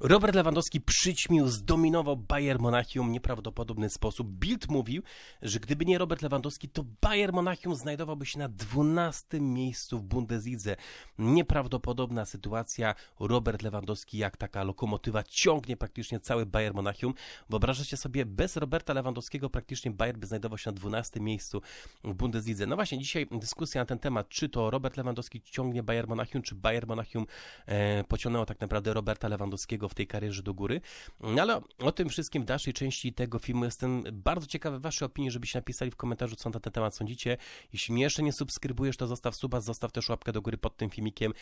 Robert Lewandowski przyćmił, zdominował Bayern Monachium w nieprawdopodobny sposób. Bild mówił, że gdyby nie Robert Lewandowski, to Bayern Monachium znajdowałby się na 12 miejscu w Bundeslidze. Nieprawdopodobna sytuacja. Robert Lewandowski jak taka lokomotywa ciągnie praktycznie cały Bayern Monachium. Wyobrażacie sobie, bez Roberta Lewandowskiego praktycznie Bayern by znajdował się na 12 miejscu w Bundeslidze. No właśnie, dzisiaj dyskusja na ten temat, czy to Robert Lewandowski ciągnie Bayern Monachium, czy Bayern Monachium e, pociągnęło tak naprawdę Roberta Lewandowskiego w tej karierze do góry. No ale o tym wszystkim w dalszej części tego filmu jestem bardzo ciekawy Waszej opinii, żebyście napisali w komentarzu, co na ten temat sądzicie. Jeśli mnie jeszcze nie subskrybujesz, to zostaw suba, zostaw też łapkę do góry pod tym filmikiem.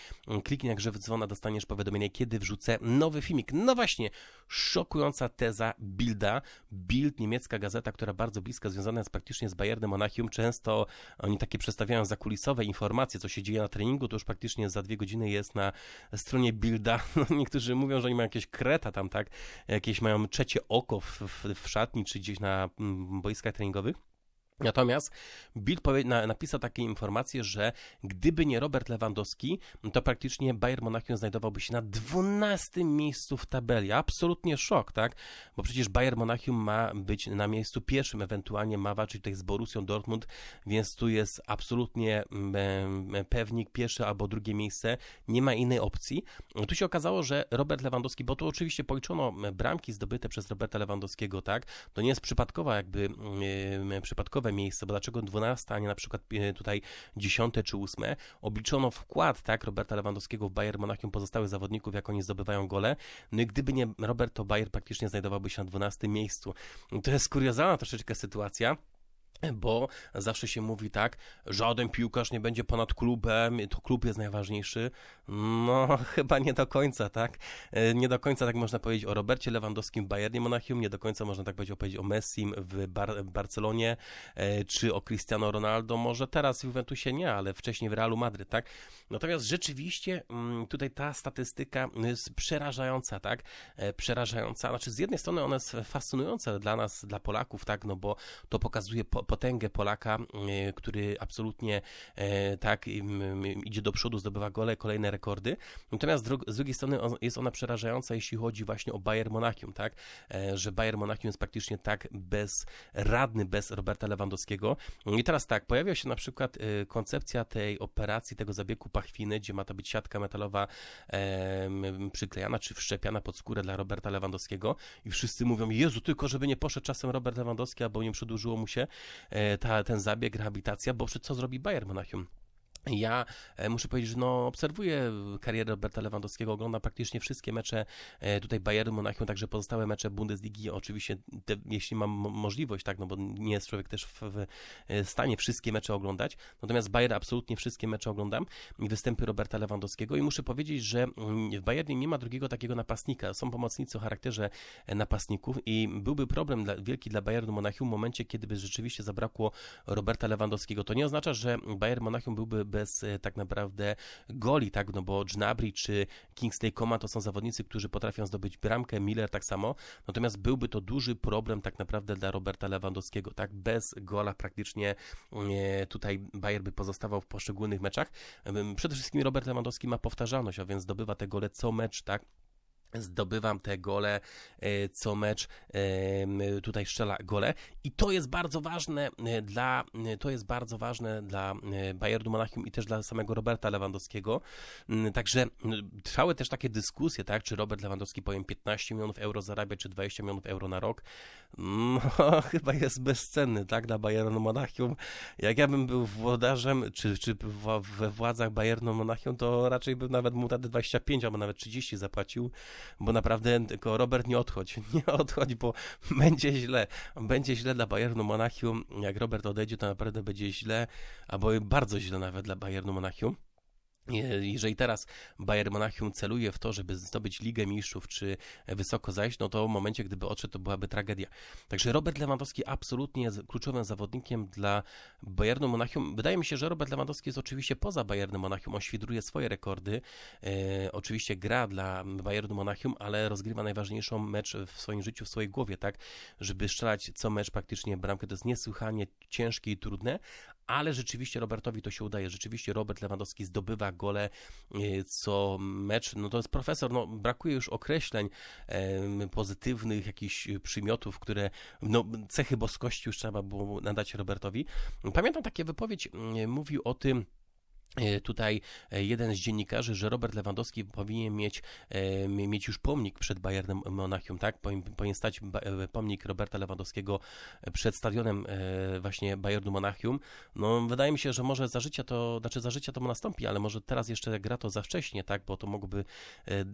Kliknij jak grzew dzwona, dostaniesz powiadomienie, kiedy wrzucę nowy filmik. No właśnie, szokująca teza Bilda. Bild, niemiecka gazeta, która bardzo blisko związana jest praktycznie z Bayernem Monachium. Często oni takie przedstawiają zakulisowe informacje, co się dzieje na treningu, to już praktycznie za dwie godziny jest na stronie Bilda. Niektórzy mówią, że oni mają jakieś kreta tam, tak? Jakieś mają trzecie oko w, w, w szatni czy gdzieś na mm, boiskach treningowych. Natomiast Bill na, napisał takie informacje, że gdyby nie Robert Lewandowski, to praktycznie Bayern Monachium znajdowałby się na 12 miejscu w tabeli. Absolutnie szok, tak? Bo przecież Bayern Monachium ma być na miejscu pierwszym, ewentualnie ma walczyć tutaj z Borussią Dortmund, więc tu jest absolutnie mm, pewnik pierwsze albo drugie miejsce. Nie ma innej opcji. Tu się okazało, że Robert Lewandowski, bo tu oczywiście policzono bramki zdobyte przez Roberta Lewandowskiego, tak? To nie jest przypadkowa jakby yy, przypadkowe miejsce, bo dlaczego 12, a nie na przykład e, tutaj 10 czy 8? Obliczono wkład, tak, Roberta Lewandowskiego w Bayern Monachium pozostałych zawodników, jak oni zdobywają gole. No i gdyby nie Robert, to Bayern praktycznie znajdowałby się na 12 miejscu. To jest kuriozalna troszeczkę sytuacja. Bo zawsze się mówi tak, żaden piłkarz nie będzie ponad klubem, to klub jest najważniejszy. No, chyba nie do końca, tak? E, nie do końca tak można powiedzieć o Robercie Lewandowskim w Bayernie Monachium, nie do końca można tak powiedzieć o Messim w, Bar Barcelonie, e, czy o Cristiano Ronaldo, może teraz w Juventusie nie, ale wcześniej w Realu Madryt, tak? Natomiast rzeczywiście mm, tutaj ta statystyka jest przerażająca, tak? E, przerażająca, znaczy z jednej strony ona jest fascynująca dla nas, dla Polaków, tak? No bo to pokazuje po potęgę Polaka, e, który absolutnie e, tak idzie do przodu, zdobywa gole, kolejne rekordy. Natomiast z drugiej strony jest ona przerażająca, jeśli chodzi właśnie o Bayern Monachium, tak? E, że Bayern Monachium jest praktycznie tak bezradny bez Roberta Lewandowskiego. I teraz tak, pojawia się na przykład koncepcja tej operacji, tego zabiegu pachwiny, gdzie ma to być siatka metalowa przyklejana czy wszczepiana pod skórę dla Roberta Lewandowskiego i wszyscy mówią, Jezu, tylko żeby nie poszedł czasem Robert Lewandowski, albo nie przedłużyło mu się. E, ta, ten zabieg, rehabilitacja, bo co zrobi Bayern Monachium? Ja e, muszę powiedzieć, że no, obserwuję karierę Roberta Lewandowskiego, oglądam praktycznie wszystkie mecze e, tutaj Bayernu Monachium, także pozostałe mecze Bundesligi, oczywiście, te, jeśli mam możliwość, tak, no bo nie jest człowiek też w, w, e, stanie wszystkie mecze oglądać, natomiast Bayern absolutnie wszystkie mecze oglądam i występy Roberta Lewandowskiego i muszę powiedzieć, że mm, w Bayernie nie ma drugiego takiego napastnika, są pomocnicy o charakterze napastników i byłby problem dla, wielki dla Bayernu Monachium w momencie, kiedy by rzeczywiście zabrakło Roberta Lewandowskiego. To nie oznacza, że Bayern Monachium byłby bez e, tak naprawdę goli, tak, no bo Gnabry czy Kingsley Coman to są zawodnicy, którzy potrafią zdobyć bramkę, Miller tak samo, natomiast byłby to duży problem tak naprawdę dla Roberta Lewandowskiego, tak, bez gola praktycznie e, tutaj Bayer by pozostawał w poszczególnych meczach. Przede wszystkim Robert Lewandowski ma powtarzalność, a więc zdobywa te gole co mecz, tak, zdobywam te gole e, co mecz, e, tutaj strzela gole i to jest bardzo ważne e, dla, to jest bardzo ważne dla Bayernu Monachium i też dla samego Roberta Lewandowskiego. Mm, także trwały też takie dyskusje, tak, czy Robert Lewandowski powiem 15 milionów euro zarabia, czy 20 milionów euro na rok. No, chyba jest bezcenny, tak, dla Bayernu Monachium. Jak ja bym był włodarzem, czy, czy we władzach Bayernu Monachium, to raczej bym nawet mu wtedy 25 albo nawet 30 zapłacił bo naprawdę tylko Robert nie odchodź, nie odchodź, bo będzie źle, będzie źle dla Bayernu Monachium, jak Robert odejdzie, to naprawdę będzie źle, albo bardzo źle nawet dla Bayernu Monachium. Jeżeli teraz Bayern Monachium celuje w to, żeby zdobyć Ligę Mistrzów, czy wysoko zajść, no to w momencie, gdyby odszedł, to byłaby tragedia. Także Robert Lewandowski absolutnie jest kluczowym zawodnikiem dla Bayernu Monachium. Wydaje mi się, że Robert Lewandowski jest oczywiście poza Bayernem Monachium, on świdruje swoje rekordy, e, oczywiście gra dla Bayernu Monachium, ale rozgrywa najważniejszą mecz w swoim życiu, w swojej głowie, tak, żeby strzelać co mecz praktycznie bramkę, to jest niesłychanie ciężkie i trudne, ale rzeczywiście Robertowi to się udaje. Rzeczywiście Robert Lewandowski zdobywa gole y, co mecz. No to jest profesor, no brakuje już określeń pozytywnych, jakichś przymiotów, które, no cechy boskości już trzeba było nadać Robertowi. Pamiętam takie wypowiedź, mówił o tym, E, Tutaj e, jeden z dziennikarzy, że Robert Lewandowski powinien mieć, e, mieć już pomnik przed Bayernem Monachium, tak? Powinien, stać e, pomnik Roberta Lewandowskiego przed stadionem e, właśnie Bayernu Monachium. No, wydaje mi się, że może za życia to, znaczy za życia to nastąpi, ale może teraz jeszcze gra to za wcześnie, tak? Bo to mogłoby e,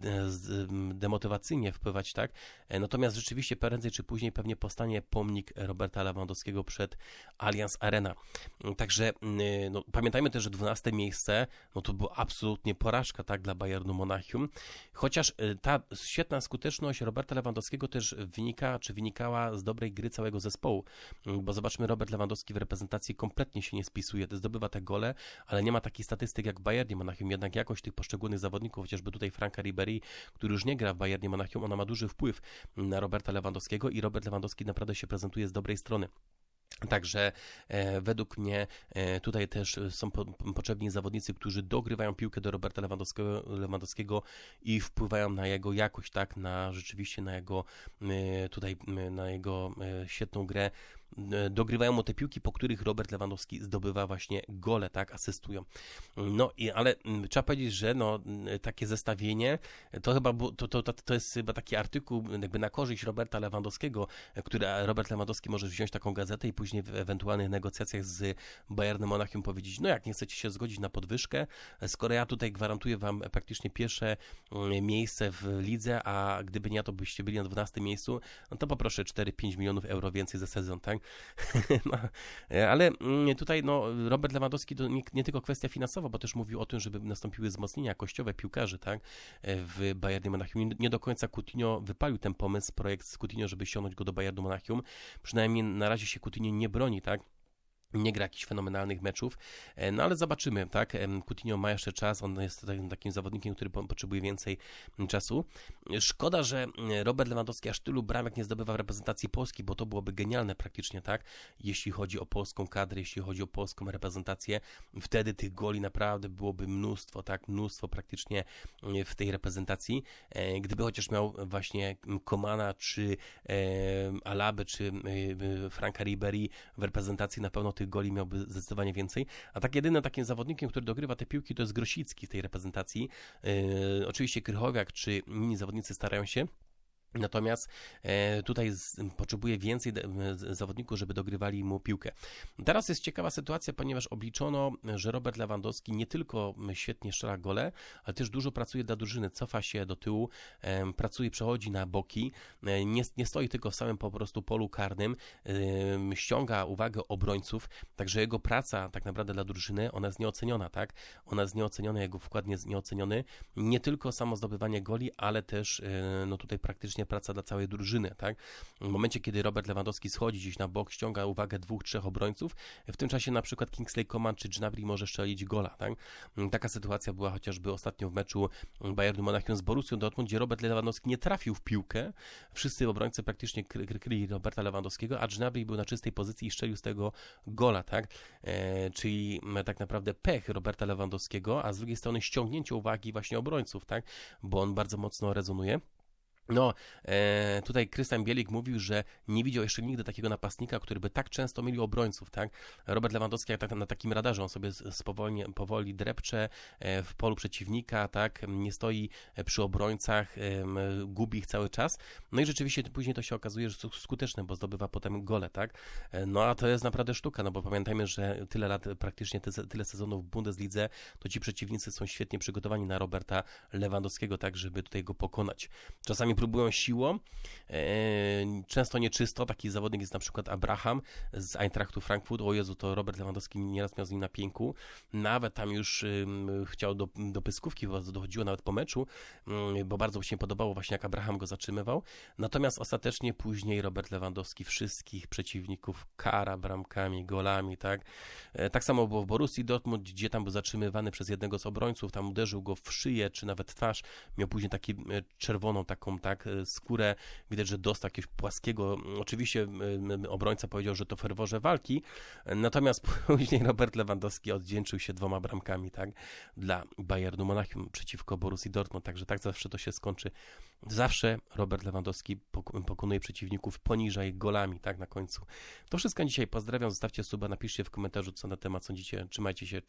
demotywacyjnie wpływać, tak? E, Natomiast rzeczywiście prędzej czy później pewnie powstanie pomnik Roberta Lewandowskiego przed Allianz Arena. Także no, pamiętajmy też, że 12 miejsce no to była absolutnie porażka tak dla Bayernu Monachium. Chociaż y, ta świetna skuteczność Roberta Lewandowskiego też wynika, czy wynikała z dobrej gry całego zespołu. Mm, Bo zobaczmy, Robert Lewandowski w reprezentacji kompletnie się nie spisuje. Zdobywa te gole, ale nie ma takich statystyk jak w Bayernie Monachium. Jednak jakość tych poszczególnych zawodników, chociażby tutaj Franka Ribery, który już nie gra w Bayernie Monachium, ona ma duży wpływ na Roberta Lewandowskiego i Robert Lewandowski naprawdę się prezentuje z dobrej strony. Także e, według mnie e, tutaj też są po, potrzebni zawodnicy, którzy dogrywają piłkę do Roberta Lewandowskiego, Lewandowskiego i wpływają na jego jakość, tak, na rzeczywiście na jego e, tutaj e, na jego e, świetną grę. E, Dogrywają mu te piłki, po których Robert Lewandowski zdobywa właśnie gole, tak, asystują. No i ale mm, trzeba powiedzieć, że no, mm, takie zestawienie to chyba to, to, to, to jest chyba taki artykuł jakby na korzyść Roberta Lewandowskiego, który Robert Lewandowski może wziąć taką gazetę i później w ewentualnych negocjacjach z Bayernem Monachium powiedzieć, no jak nie chcecie się zgodzić na podwyżkę, skoro ja tutaj gwarantuję wam praktycznie pierwsze mm, miejsce w lidze, a gdyby nie to byście byli na 12 miejscu, no to poproszę 4-5 milionów euro więcej za sezon, tak? e, ale mm, tutaj no, Robert Lewandowski to nie, nie tylko kwestia finansowa, bo też mówił o tym, żeby nastąpiły wzmocnienia jakościowe piłkarzy, tak? E, W Bayernie Monachium. Nie do końca Coutinho wypalił ten pomysł, projekt z Coutinho, żeby ściągnąć go do Bayernu Monachium. Przynajmniej na razie się Coutinho nie broni, tak? Nie gra jakichś fenomenalnych meczów, e, no ale zobaczymy, tak? Em, Coutinho ma jeszcze czas, on jest takim, zawodnikiem, który po- potrzebuje więcej mm, czasu. Szkoda, że Robert Lewandowski aż tylu bramek nie zdobywa w reprezentacji Polski, bo to byłoby genialne praktycznie, tak? Jeśli chodzi o polską kadrę, jeśli chodzi o polską reprezentację, wtedy tych goli naprawdę byłoby mnóstwo, tak? Mnóstwo praktycznie w tej reprezentacji. E, Gdyby chociaż miał właśnie Komana, czy e, Alabę, czy e, Franka Ribery w reprezentacji, na pewno tych goli miałby zdecydowanie więcej. A tak jedynym takim zawodnikiem, który dogrywa te piłki, to jest Grosicki w tej reprezentacji. E, oczywiście Krychowiak, czy inni zawodnicy starają się. Natomiast e, tutaj potrzebuje więcej zawodników, żeby dogrywali mu piłkę. Teraz jest ciekawa sytuacja, ponieważ obliczono, że Robert Lewandowski nie tylko świetnie strzela gole, ale też dużo pracuje dla drużyny, cofa się do tyłu, em, pracuje, przechodzi na boki, e, nie, nie stoi tylko w samym po prostu polu karnym, ściąga uwagę obrońców, także jego praca tak naprawdę dla drużyny, ona jest nieoceniona, tak? Ona jest nieoceniona, jego wkład jest nieoceniony. Nie tylko samo zdobywanie goli, ale też e, no tutaj praktycznie praca dla całej drużyny, tak? W momencie, kiedy Robert Lewandowski schodzi gdzieś na bok, ściąga uwagę dwóch, trzech obrońców, w tym czasie na przykład Kingsley Coman czy Gnabry może strzelić gola, tak? Taka sytuacja była chociażby ostatnio w meczu Bayernu Monachium z Borussią Dortmund, gdzie Robert Lewandowski nie trafił w piłkę. Wszyscy obrońcy praktycznie kry- kry- kryli Roberta Lewandowskiego, a Gnabry był na czystej pozycji i strzelił z tego gola, tak? E, czyli tak naprawdę pech Roberta Lewandowskiego, a z drugiej strony ściągnięcie uwagi właśnie obrońców, tak? Bo on bardzo mocno rezonuje. No, e, tutaj Krystian Bielik mówił, że nie widział jeszcze nigdy takiego napastnika, który by tak często mielił obrońców, tak? Robert Lewandowski jak tak na takim radarze, on sobie spowolnie, powoli drepcze e, w polu przeciwnika, tak? Nie stoi e, przy obrońcach, gubi ich cały czas. No i rzeczywiście później to się okazuje, że są skuteczne, bo zdobywa potem gole, tak? E, No a to jest naprawdę sztuka, no bo pamiętajmy, że tyle lat, praktycznie tyle sezonów w Bundeslidze, to ci przeciwnicy są świetnie przygotowani na Roberta Lewandowskiego, tak, żeby tutaj go pokonać. Czasami próbują siłą, e, często nieczysto, taki zawodnik jest na przykład Abraham z Eintrachtu Frankfurt, o Jezu, to Robert Lewandowski nieraz miał z nim na pięku, nawet tam już chciał do, do pyskówki, dochodziło nawet po meczu, bo bardzo mu się podobało właśnie jak Abraham go zatrzymywał, natomiast ostatecznie później Robert Lewandowski wszystkich przeciwników kara bramkami, golami, tak, E, tak samo było w Borussii Dortmund, gdzie tam był zatrzymywany przez jednego z obrońców, tam uderzył go w szyję, czy nawet twarz, miał później taki e, czerwoną taką tak, e, skórę, widać, że dostał jakiegoś płaskiego, oczywiście obrońca powiedział, że to ferworze walki, natomiast później Robert Lewandowski odwdzięczył się dwoma bramkami, tak, dla Bayernu Monachium przeciwko Borussii Dortmund, także tak zawsze to się skończy. Zawsze Robert Lewandowski pok- pokonuje przeciwników poniżej golami, tak, na końcu. To wszystko dzisiaj, pozdrawiam, zostawcie suba, napiszcie w komentarzu, co na temat sądzicie, trzymajcie się,